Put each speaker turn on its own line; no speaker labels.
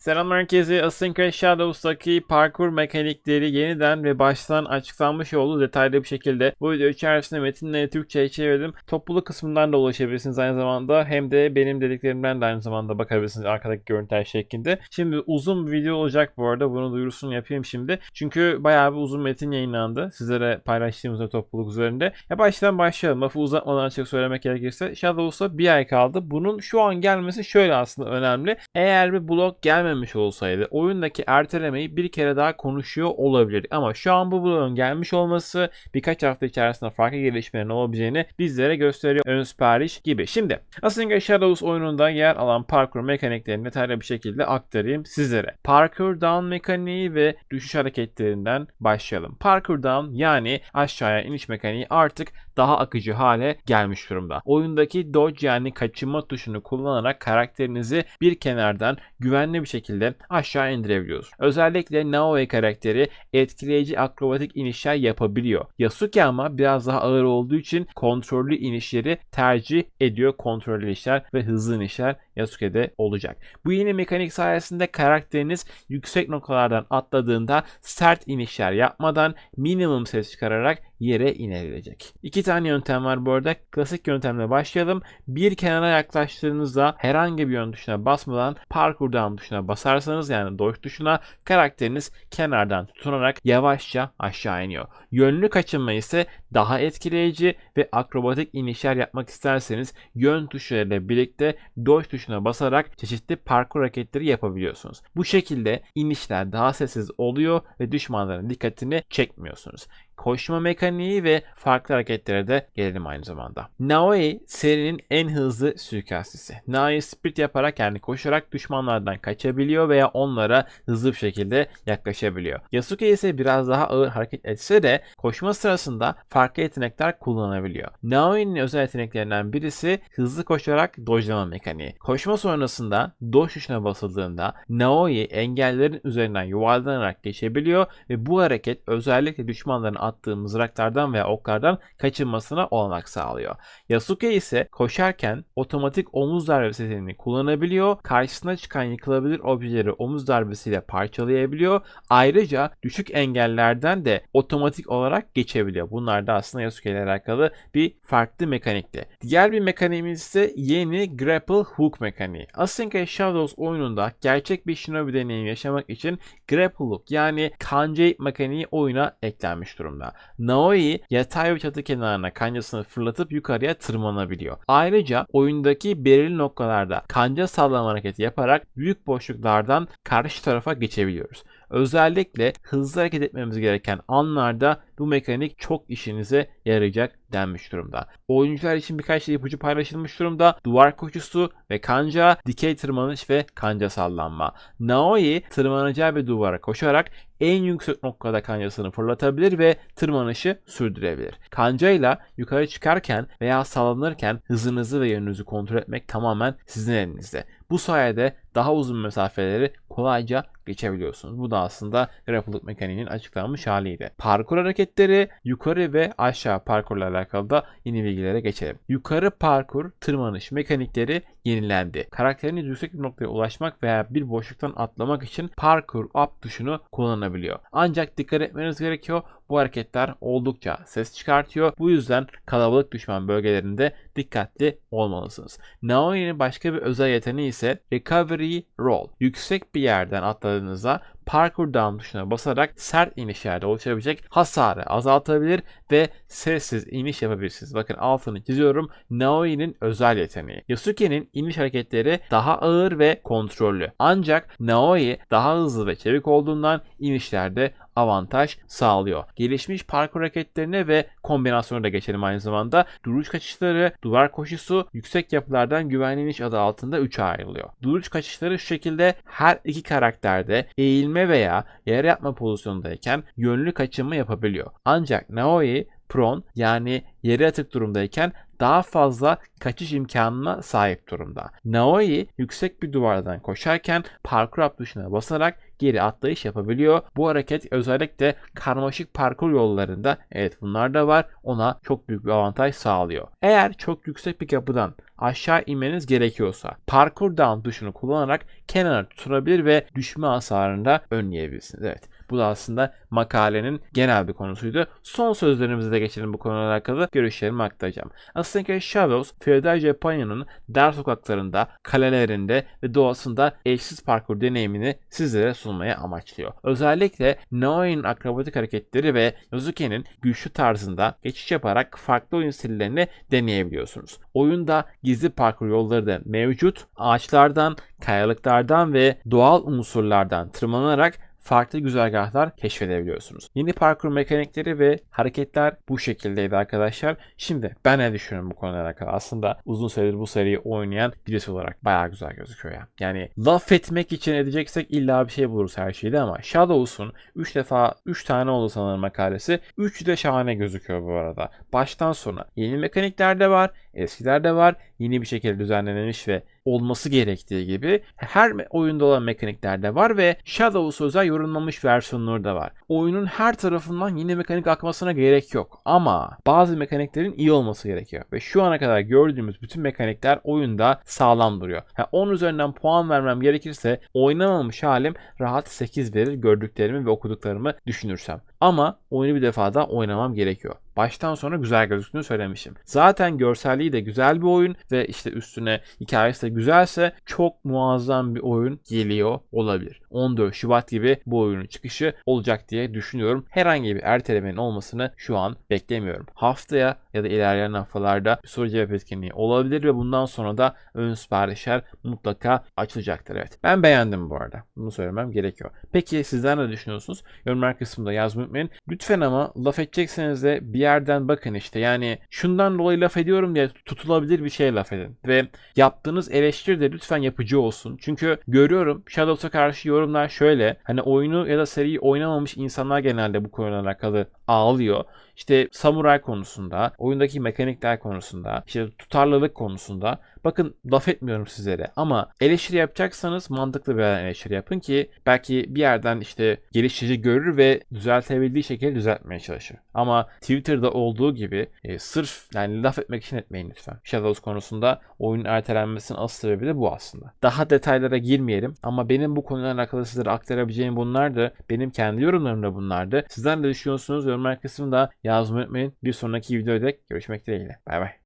Selam herkese. Async Shadows'taki parkur mekanikleri yeniden ve baştan açıklanmış oldu detaylı bir şekilde. Bu video içerisinde metinleri Türkçe'ye çevirdim. Topluluk kısmından da ulaşabilirsiniz aynı zamanda. Hem de benim dediklerimden de aynı zamanda bakabilirsiniz arkadaki görüntüler şeklinde. Şimdi uzun bir video olacak bu arada. Bunu duyurusunu yapayım şimdi. Çünkü bayağı bir uzun metin yayınlandı. Sizlere paylaştığımızda topluluk üzerinde. Ya baştan başlayalım. Lafı uzatmadan açık söylemek gerekirse. Shadows'a bir ay kaldı. Bunun şu an gelmesi şöyle aslında önemli. Eğer bir blok gelmemiş olsaydı oyundaki ertelemeyi bir kere daha konuşuyor olabilir. Ama şu an bu bloğun gelmiş olması birkaç hafta içerisinde farklı gelişmelerin olabileceğini bizlere gösteriyor. Ön sipariş gibi. Şimdi Async Shadows oyununda yer alan parkur mekaniklerini detaylı bir şekilde aktarayım sizlere. Parkur down mekaniği ve düşüş hareketlerinden başlayalım. Parkur down yani aşağıya iniş mekaniği artık daha akıcı hale gelmiş durumda. Oyundaki dodge yani kaçınma tuşunu kullanarak karakterinizi bir kenardan güvenli bir şekilde aşağı indirebiliyoruz. Özellikle Naoe karakteri etkileyici akrobatik inişler yapabiliyor. Yasuke ama biraz daha ağır olduğu için kontrollü inişleri tercih ediyor. Kontrollü inişler ve hızlı inişler Yasuke'de olacak. Bu yeni mekanik sayesinde karakteriniz yüksek noktalardan atladığında sert inişler yapmadan minimum ses çıkararak yere inebilecek. İki tane yöntem var bu arada. Klasik yöntemle başlayalım. Bir kenara yaklaştığınızda herhangi bir yön tuşuna basmadan parkur down tuşuna basarsanız yani dodge tuşuna karakteriniz kenardan tutunarak yavaşça aşağı iniyor. Yönlü kaçınma ise daha etkileyici ve akrobatik inişler yapmak isterseniz yön tuşlarıyla birlikte dodge tuşuna basarak çeşitli parkur hareketleri yapabiliyorsunuz. Bu şekilde inişler daha sessiz oluyor ve düşmanların dikkatini çekmiyorsunuz koşma mekaniği ve farklı hareketlere de gelelim aynı zamanda. Naoi serinin en hızlı suikastçısı. Naoi sprint yaparak yani koşarak düşmanlardan kaçabiliyor veya onlara hızlı bir şekilde yaklaşabiliyor. Yasuke ise biraz daha ağır hareket etse de koşma sırasında farklı yetenekler kullanabiliyor. Naoi'nin özel yeteneklerinden birisi hızlı koşarak dojlama mekaniği. Koşma sonrasında doj tuşuna basıldığında Naoi engellerin üzerinden yuvarlanarak geçebiliyor ve bu hareket özellikle düşmanların attığı mızraklardan veya oklardan kaçınmasına olanak sağlıyor. Yasuke ise koşarken otomatik omuz darbesi yeteneğini kullanabiliyor. Karşısına çıkan yıkılabilir objeleri omuz darbesiyle parçalayabiliyor. Ayrıca düşük engellerden de otomatik olarak geçebiliyor. Bunlar da aslında Yasuke ile alakalı bir farklı mekanikti. Diğer bir mekaniğimiz ise yeni Grapple Hook mekaniği. Async Shadows oyununda gerçek bir shinobi deneyimi yaşamak için Grapple Hook yani kanca ip mekaniği oyuna eklenmiş durumda. Naoi yatay bir çatı kenarına kancasını fırlatıp yukarıya tırmanabiliyor. Ayrıca oyundaki belirli noktalarda kanca sallama hareketi yaparak büyük boşluklardan karşı tarafa geçebiliyoruz. Özellikle hızlı hareket etmemiz gereken anlarda bu mekanik çok işinize yarayacak denmiş durumda. Oyuncular için birkaç şey ipucu paylaşılmış durumda. Duvar koşusu ve kanca, dikey tırmanış ve kanca sallanma. Naoi tırmanacağı bir duvara koşarak en yüksek noktada kancasını fırlatabilir ve tırmanışı sürdürebilir. Kancayla yukarı çıkarken veya sallanırken hızınızı ve yönünüzü kontrol etmek tamamen sizin elinizde. Bu sayede daha uzun mesafeleri kolayca geçebiliyorsunuz. Bu da aslında grappling mekaniğinin açıklanmış haliydi. Parkur hareketleri yukarı ve aşağı parkurla alakalı da yeni bilgilere geçelim. Yukarı parkur tırmanış mekanikleri yenilendi. Karakteriniz yüksek bir noktaya ulaşmak veya bir boşluktan atlamak için parkur up tuşunu kullanabiliyor. Ancak dikkat etmeniz gerekiyor. Bu hareketler oldukça ses çıkartıyor. Bu yüzden kalabalık düşman bölgelerinde dikkatli olmalısınız. Naomi'nin başka bir özel yeteneği ise Recovery Roll. Yüksek bir yerden atladığınızda parkur down tuşuna basarak sert inişlerde oluşabilecek hasarı azaltabilir ve sessiz iniş yapabilirsiniz. Bakın altını çiziyorum. Naoi'nin özel yeteneği. Yasuke'nin iniş hareketleri daha ağır ve kontrollü. Ancak Naoi daha hızlı ve çevik olduğundan inişlerde avantaj sağlıyor. Gelişmiş parkur hareketlerine ve kombinasyonu da geçelim aynı zamanda. Duruş kaçışları, duvar koşusu, yüksek yapılardan güvenli iniş adı altında 3'e ayrılıyor. Duruş kaçışları şu şekilde her iki karakterde eğilme veya yer yapma pozisyondayken yönlü kaçınma yapabiliyor. Ancak Naoi prone yani yere atık durumdayken daha fazla kaçış imkanına sahip durumda. Naoi yüksek bir duvardan koşarken parkur tuşuna basarak geri atlayış yapabiliyor. Bu hareket özellikle karmaşık parkur yollarında evet bunlar da var ona çok büyük bir avantaj sağlıyor. Eğer çok yüksek bir kapıdan aşağı inmeniz gerekiyorsa parkur down tuşunu kullanarak kenara tutunabilir ve düşme hasarını da önleyebilirsiniz. Evet bu da aslında makalenin genel bir konusuydu. Son sözlerimize de geçelim bu konuyla alakalı görüşlerimi aktaracağım. Aslında Shadows, feodal Japonya'nın dar sokaklarında, kalelerinde ve doğasında eşsiz parkur deneyimini sizlere sunmaya amaçlıyor. Özellikle Naoi'nin akrobatik hareketleri ve Yosuke'nin güçlü tarzında geçiş yaparak farklı oyun stillerini deneyebiliyorsunuz. Oyunda gizli parkur yolları da mevcut. Ağaçlardan, kayalıklardan ve doğal unsurlardan tırmanarak farklı güzergahlar keşfedebiliyorsunuz. Yeni parkur mekanikleri ve hareketler bu şekildeydi arkadaşlar. Şimdi ben ne düşünüyorum bu konuyla alakalı? Aslında uzun süredir bu seriyi oynayan birisi olarak bayağı güzel gözüküyor ya. Yani laf etmek için edeceksek illa bir şey buluruz her şeyde ama Shadows'un 3 defa 3 tane oldu sanırım makalesi. 3'ü de şahane gözüküyor bu arada. Baştan sona yeni mekanikler de var, eskiler de var. Yeni bir şekilde düzenlenmiş ve olması gerektiği gibi her oyunda olan mekanikler de var ve Shadows özel yorumlanmış versiyonları da var. Oyunun her tarafından yeni mekanik akmasına gerek yok ama bazı mekaniklerin iyi olması gerekiyor ve şu ana kadar gördüğümüz bütün mekanikler oyunda sağlam duruyor. Ha, 10 üzerinden puan vermem gerekirse oynamamış halim rahat 8 verir gördüklerimi ve okuduklarımı düşünürsem. Ama oyunu bir defa daha oynamam gerekiyor. Baştan sona güzel gözüktüğünü söylemişim. Zaten görselliği de güzel bir oyun ve işte üstüne hikayesi de güzelse çok muazzam bir oyun geliyor olabilir. 14 Şubat gibi bu oyunun çıkışı olacak diye düşünüyorum. Herhangi bir ertelemenin olmasını şu an beklemiyorum. Haftaya ya da ilerleyen haftalarda bir soru cevap etkinliği olabilir ve bundan sonra da ön siparişler mutlaka açılacaktır. Evet. Ben beğendim bu arada. Bunu söylemem gerekiyor. Peki sizler ne düşünüyorsunuz? Yorumlar kısmında yazmayı unutmayın. Lütfen ama laf edecekseniz de bir yerden bakın işte. Yani şundan dolayı laf ediyorum diye tutulabilir bir şey laf edin. Ve yaptığınız eleştiri de lütfen yapıcı olsun. Çünkü görüyorum Shadows'a karşı yorumlar şöyle. Hani oyunu ya da seriyi oynamamış insanlar genelde bu konuyla alakalı ağlıyor. İşte samuray konusunda, oyundaki mekanikler konusunda, işte tutarlılık konusunda. Bakın laf etmiyorum sizlere ama eleştiri yapacaksanız mantıklı bir eleştiri yapın ki belki bir yerden işte geliştirici görür ve düzeltebildiği şekilde düzeltmeye çalışır. Ama Twitter'da olduğu gibi e, sırf yani laf etmek için etmeyin lütfen. Shadows konusunda oyunun ertelenmesinin asıl sebebi de bu aslında. Daha detaylara girmeyelim ama benim bu konuyla alakalı sizlere aktarabileceğim bunlardı. Benim kendi yorumlarım da bunlardı. Sizler ne düşünüyorsunuz? Yorumlar kısmında yazmayı unutmayın. Bir sonraki videoda görüşmek dileğiyle. Bay bay.